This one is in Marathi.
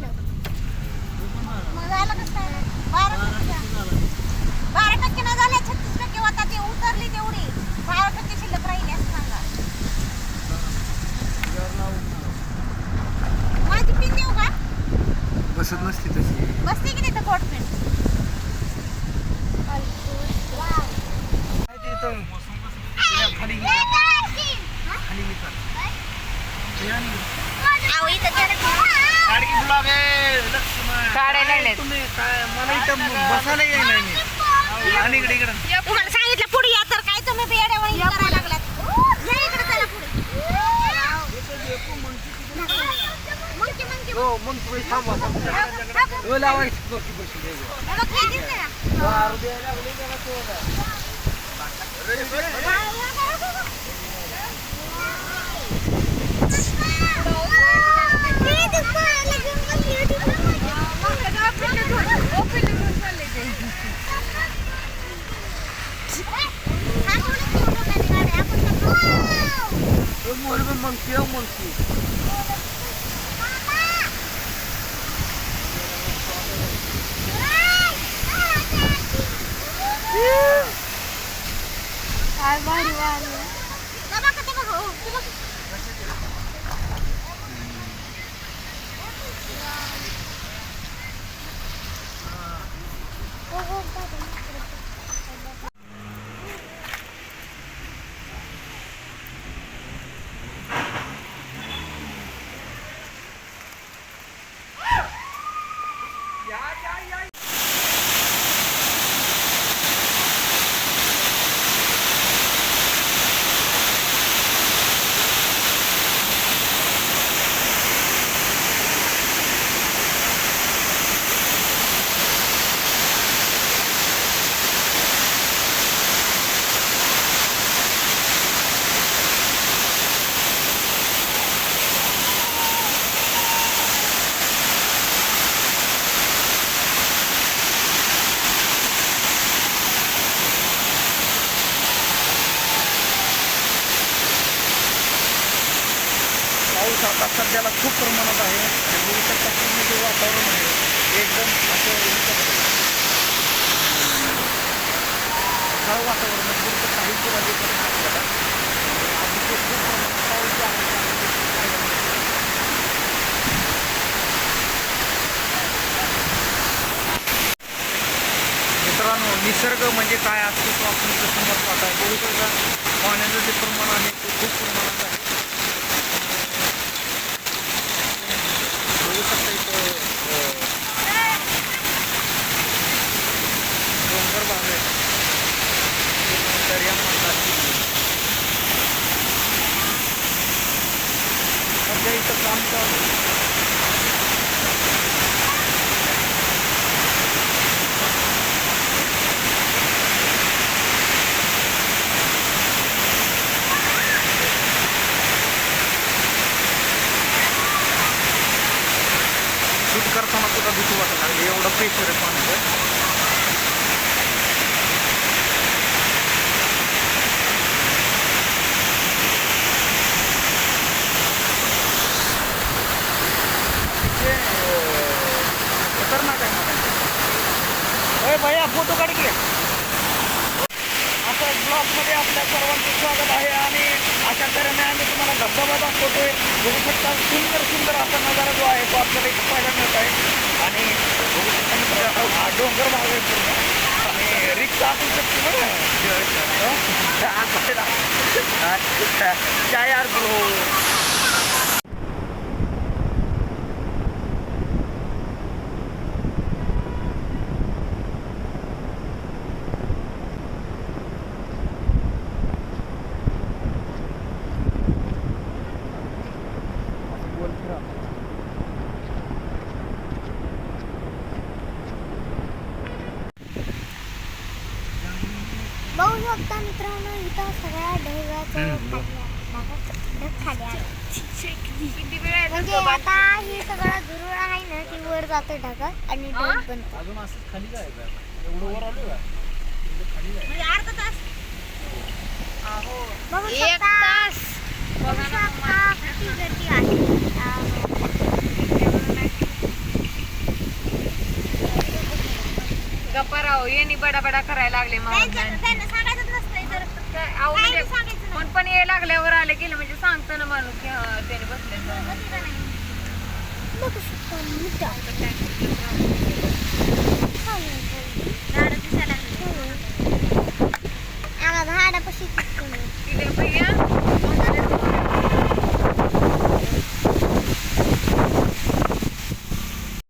झालं मग झालं कसं काय बारा टक्के. बारा टक्के नाही झाले छत्तीस टक्के होता ते उतरली तेवढी. बारा टक्के शिल्लक राहिली असं सांगा. माझी पिन देऊ का? बसत नसती तशी बसते की तिथं कोट पिन काय ते इथं तिला खाली घे खाली घे का? ते आणि अहो इथं त्याला- गाडी ब्लॉग आहे लक्ष्मण काढायला काय लागलेत. तुम्ही काय मला इथं बसायला येई नाही मी. आणि इकडे इकडे. तुम्हाला सांगितलं पुढे या तर काय तुम्ही बेड्यावर करायला लागलात. या इकडे चला पुढे. मंकी मंकी हो मग तुम्ही थांबा थांबा. हो, लावायची डोकी बशी दे गं. बघ. हे दिसतंय का? दारू द्यायला लागली त्याला तेवढं. हो, मोर बी मग ठेव मग ती. पाऊस आता सध्याला खूप प्रमाणात आहे. आणि बघू शकता पूर्ण जे वातावरण आहे. एकदम असं विचित्र वातावरण आहे. पुढचं काही सुद्धा दिसत नाही आपल्याला अतिशय खूप प्रमाणात पाऊस जे आहे. मित्रांनो निसर्ग म्हणजे काय? असतो तो आपण इथं समोर पाहताय बघू शकता पाण्याचं जे प्रमाण आहे ते खूप प्रमाणात आहे बघू शकता इथं अं, डोंगर भाग आहे पूर्ण दर्या म्हणतात सध्या शूट करताना सुद्धा भीती वाटत लागली. एवढं प्रेशर आहे पाण्याचं ते, अं, खतरनाक आहे ए भैया फोटो काढ की. असं ब्लॉगमध्ये आपल्या सर्वांचं स्वागत आहे आणि अशा तऱ्हेने आम्ही तुम्हाला धबधबा दाखवतोय बघू शकता. सुंदर सुंदर असा नजारा जो आहे तो आपल्याला इथे पाहायला मिळत आहे. आणि बघू शकता हा डोंगर भाग आहे पूर्ण. आणि रिक्षा असू शकते बरं अच्छा काय यार ब्रो? बघता मित्रांनो इथं सगळ्या म्हणजे म्हणजे आता हे सगळं आहे ना की वर जातो ढगात आणि म्हणजे आहे गप्पा राहू यांनी बडा बडा करायला लागले मग. काय- काय म्हणजे. कोण पण ये लागल्यावर आले गेले म्हणजे सांगतो ना माणूस की हा, त्याने बसले दिसायला लागली.